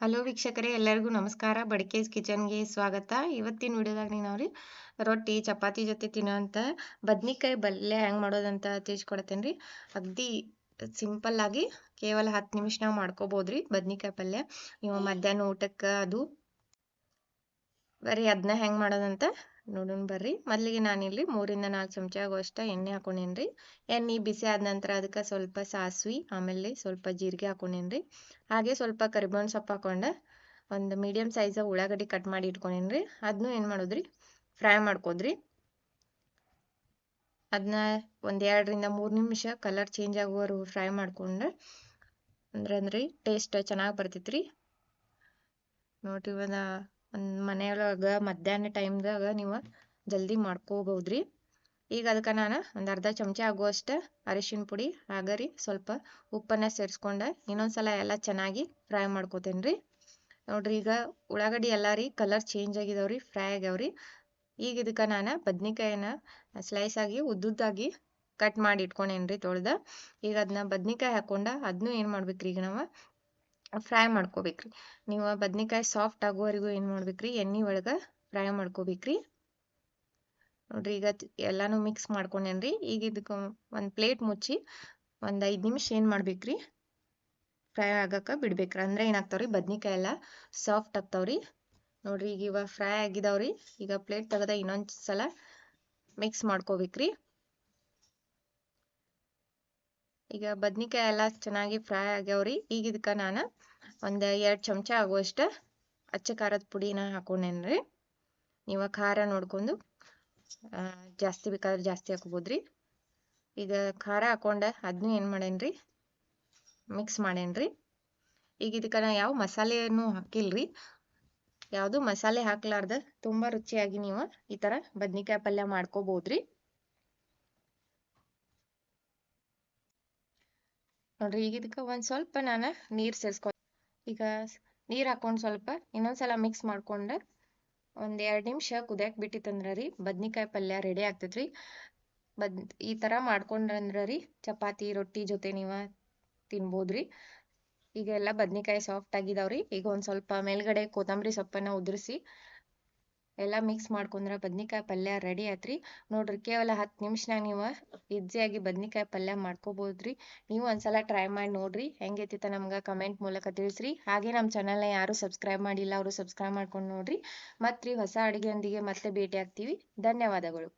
Hello ವೀಕ್ಷಕರೇ, ಎಲ್ಲರಿಗೂ ನಮಸ್ಕಾರ. ಬಡಕೇಸ್ ಕಿಚನ್ಗೆ ಸ್ವಾಗತ. ಇವತ್ತಿನ ವಿಡಿಯೋದಾಗ ರೀ ರೊಟ್ಟಿ, ಚಪಾತಿ ಜೊತೆ ತಿನ್ನೋಂಥ ಬದ್ನಿಕಾಯಿ ಬಲ್ಲೆ ಹೆಂಗೆ ಮಾಡೋದಂತ ತಿಳಿಸ್ಕೊಡ್ತೇನೆ ರೀ ಅಗ್ದಿ ಸಿಂಪಲ್ ಆಗಿ ಕೇವಲ ಹತ್ತು ನಿಮಿಷನಾಗ ಮಾಡ್ಕೋಬೋದ್ರಿ ಬದ್ನಿಕಾಯಿ ಪಲ್ಯ. ನೀವು ಮಧ್ಯಾಹ್ನ ಊಟಕ್ಕೆ ಅದು ಬರೀ ಅದನ್ನ ಹೆಂಗೆ ಮಾಡೋದಂತ ನೋಡೋಣ ಬರ್ರಿ. ಮೊದಲಿಗೆ ನಾನಿಲ್ಲಿ ಮೂರಿಂದ ನಾಲ್ಕು ಚಮಚ ಆಗುವಷ್ಟು ಎಣ್ಣೆ ಹಾಕೊಂಡೇನ್ರಿ ಎಣ್ಣೆ ಬಿಸಿ ಆದ ನಂತರ ಅದಕ್ಕೆ ಸ್ವಲ್ಪ ಸಾಸ್ವಿ, ಆಮೇಲೆ ಸ್ವಲ್ಪ ಜೀರಿಗೆ ಹಾಕೊಂಡೇನ್ರಿ ಹಾಗೆ ಸ್ವಲ್ಪ ಕರಿಬೇವಿನ ಸೊಪ್ಪು ಹಾಕೊಂಡೆ ಒಂದು ಮೀಡಿಯಮ್ ಸೈಜ್ ಉಳ್ಳಾಗಡ್ಡಿ ಕಟ್ ಮಾಡಿ ಇಟ್ಕೊಂಡೇನ್ರಿ ಅದನ್ನು ಏನು ಮಾಡೋದ್ರಿ? ಫ್ರೈ ಮಾಡ್ಕೋದ್ರಿ. ಅದನ್ನ ಒಂದು ಎರಡರಿಂದ ಮೂರು ನಿಮಿಷ ಕಲರ್ ಚೇಂಜ್ ಆಗುವರು ಫ್ರೈ ಮಾಡ್ಕೊಂಡ್ರೆ ಅಂದ್ರೆ ಅಂದ್ರೆ ಟೇಸ್ಟ್ ಚೆನ್ನಾಗಿ ಬರ್ತೈತ್ರಿ. ನೋಡ್ರಿ ಇವಾಗ ಮನೆಯೊಳಗೆ ಮಧ್ಯಾಹ್ನ ಟೈಮ್ದಾಗ ನೀವು ಜಲ್ದಿ ಮಾಡ್ಕೋಬೋದ್ರಿ ಈಗ ಅದಕ್ಕೆ ನಾನು ಒಂದು ಅರ್ಧ ಚಮಚ ಆಗುವಷ್ಟ ಅರಿಶಿನ ಪುಡಿ ಆಗರಿ ಸ್ವಲ್ಪ ಉಪ್ಪನ್ನ ಸೇರಿಸ್ಕೊಂಡೆ ಇನ್ನೊಂದ್ಸಲ ಎಲ್ಲ ಚೆನ್ನಾಗಿ ಫ್ರೈ ಮಾಡ್ಕೋತೇನೆ ರೀ ನೋಡ್ರಿ ಈಗ ಉಳ್ಳಾಗಡ್ಡಿ ಎಲ್ಲಾರಿ ಕಲರ್ ಚೇಂಜ್ ಆಗಿದಾವ್ರಿ, ಫ್ರೈ ಆಗ್ಯಾವ್ರಿ. ಈಗ ಇದಕ್ಕೆ ನಾನು ಬದ್ನಿಕಾಯಿನ ಸ್ಲೈಸ್ ಆಗಿ ಉದ್ದುದ್ದಾಗಿ ಕಟ್ ಮಾಡಿ ಇಟ್ಕೊಂಡೇನ್ರಿ ತೊಳ್ದ. ಈಗ ಅದನ್ನ ಬದ್ನಿಕಾಯಿ ಹಾಕೊಂಡ ಅದನ್ನು ಏನು ಮಾಡ್ಬೇಕ್ರಿ ಈಗ ನಾವು ಫ್ರೈ ಮಾಡ್ಕೋಬೇಕ್ರಿ. ನೀವು ಬದ್ನಿಕಾಯಿ ಸಾಫ್ಟ್ ಆಗೋವರೆಗೂ ಏನು ಮಾಡ್ಬೇಕ್ರಿ? ಎಣ್ಣೆ ಒಳಗೆ ಫ್ರೈ ಮಾಡ್ಕೋಬೇಕ್ರಿ. ನೋಡ್ರಿ, ಈಗ ಎಲ್ಲಾನು ಮಿಕ್ಸ್ ಮಾಡ್ಕೊಂಡೇನ್ರಿ. ಈಗ ಇದಕ್ಕೆ ಒಂದು ಪ್ಲೇಟ್ ಮುಚ್ಚಿ ಒಂದು ಐದು ನಿಮಿಷ ಏನು ಮಾಡ್ಬೇಕ್ರಿ? ಫ್ರೈ ಆಗಕ್ಕೆ ಬಿಡ್ಬೇಕ್ರಿ. ಅಂದ್ರೆ ಏನಾಗ್ತಾವ್ರಿ? ಬದ್ನಿಕಾಯಿ ಎಲ್ಲ ಸಾಫ್ಟ್ ಆಗ್ತಾವ್ರಿ. ನೋಡ್ರಿ, ಈಗ ಇವಾಗ ಫ್ರೈ ಆಗಿದಾವ್ರಿ. ಈಗ ಪ್ಲೇಟ್ ತೆಗೆದ ಇನ್ನೊಂದು ಸಲ ಮಿಕ್ಸ್ ಮಾಡ್ಕೋಬೇಕ್ರಿ. ಈಗ ಬದ್ನಿಕಾಯಿ ಎಲ್ಲ ಚೆನ್ನಾಗಿ ಫ್ರೈ ಆಗ್ಯಾವ್ರಿ. ಈಗ ಇದಕ್ಕ ನಾನು ಒಂದು ಎರಡು ಚಮಚ ಆಗುವಷ್ಟು ಅಚ್ಚ ಖಾರದ ಪುಡಿನ ಹಾಕೊಂಡೇನ್ರಿ. ನೀವು ಖಾರ ನೋಡ್ಕೊಂಡು ಜಾಸ್ತಿ ಬೇಕಾದ್ರೆ ಜಾಸ್ತಿ ಹಾಕೋಬೋದ್ರಿ. ಈಗ ಖಾರ ಹಾಕೊಂಡೆ ಅದನ್ನೂ ಏನು ಮಾಡೇನ್ರಿ? ಮಿಕ್ಸ್ ಮಾಡೇನ್ರಿ. ಈಗ ಇದಕ್ಕ ನಾ ಯಾವ ಮಸಾಲೆನೂ ಹಾಕಿಲ್ರಿ. ಯಾವುದು ಮಸಾಲೆ ಹಾಕ್ಲಾರ್ದ ತುಂಬ ರುಚಿಯಾಗಿ ನೀವು ಈ ಥರ ಬದ್ನಿಕಾಯಿ ಪಲ್ಯ ಮಾಡ್ಕೋಬೋದ್ರಿ. ನೋಡ್ರಿ, ಈಗ ಇದಕ್ಕೆ ಒಂದು ಸ್ವಲ್ಪ ನಾನು ನೀರು ಸೇರಿಸ್ಕೊ ಈಗ ನೀರು ಹಾಕೊಂಡು ಸ್ವಲ್ಪ ಇನ್ನೊಂದ್ಸಲ ಮಿಕ್ಸ್ ಮಾಡ್ಕೊಂಡೆ ಒಂದು ಎರಡು ನಿಮಿಷ ಕುದಿಯಕ್ಕೆ ಬಿಟ್ಟಿತ್ತಂದ್ರೆ ರೀ, ಬದ್ನಿಕಾಯಿ ಪಲ್ಯ ರೆಡಿ ಆಗ್ತೈತ್ರಿ ಬದ್, ಈ ಥರ ಮಾಡ್ಕೊಂಡ್ರಂದ್ರೆ ರೀ, ಚಪಾತಿ, ರೊಟ್ಟಿ ಜೊತೆ ನೀವು ತಿನ್ಬೋದ್ರಿ. ಈಗ ಎಲ್ಲ ಬದ್ನಿಕಾಯಿ ಸಾಫ್ಟ್ ಆಗಿದಾವ್ರಿ, ಈಗ ಒಂದು ಸ್ವಲ್ಪ ಮೇಲ್ಗಡೆ ಕೊತ್ತಂಬರಿ ಸೊಪ್ಪನ್ನು ಉದುರಿಸಿ ಎಲ್ಲ ಮಿಕ್ಸ್ ಮಾಡ್ಕೊಂಡ್ರೆ ಬದ್ನಿಕಾಯಿ ಪಲ್ಯ ರೆಡಿ ಆಯ್ತ್ರಿ ನೋಡ್ರಿ ಕೇವಲ ಹತ್ತು ನಿಮಿಷನಾಗ ನೀವು ಈಸಿಯಾಗಿ ಬದ್ನಿಕಾಯಿ ಪಲ್ಯ ಮಾಡ್ಕೋಬೋದ್ರಿ. ನೀವು ಒಂದ್ಸಲ ಟ್ರೈ ಮಾಡಿ ನೋಡ್ರಿ. ಹೆಂಗೈತಿತ್ತ ನಮ್ಗೆ ಕಮೆಂಟ್ ಮೂಲಕ ತಿಳಿಸ್ರಿ. ಹಾಗೆ ನಮ್ಮ ಚಾನಲ್ನ ಯಾರು ಸಬ್ಸ್ಕ್ರೈಬ್ ಮಾಡಿಲ್ಲ ಅವರು ಸಬ್ಸ್ಕ್ರೈಬ್ ಮಾಡ್ಕೊಂಡು ನೋಡ್ರಿ. ಮತ್ತೆ ಹೊಸ ಅಡುಗೆಯೊಂದಿಗೆ ಮತ್ತೆ ಭೇಟಿ ಆಗ್ತೀವಿ. ಧನ್ಯವಾದಗಳು.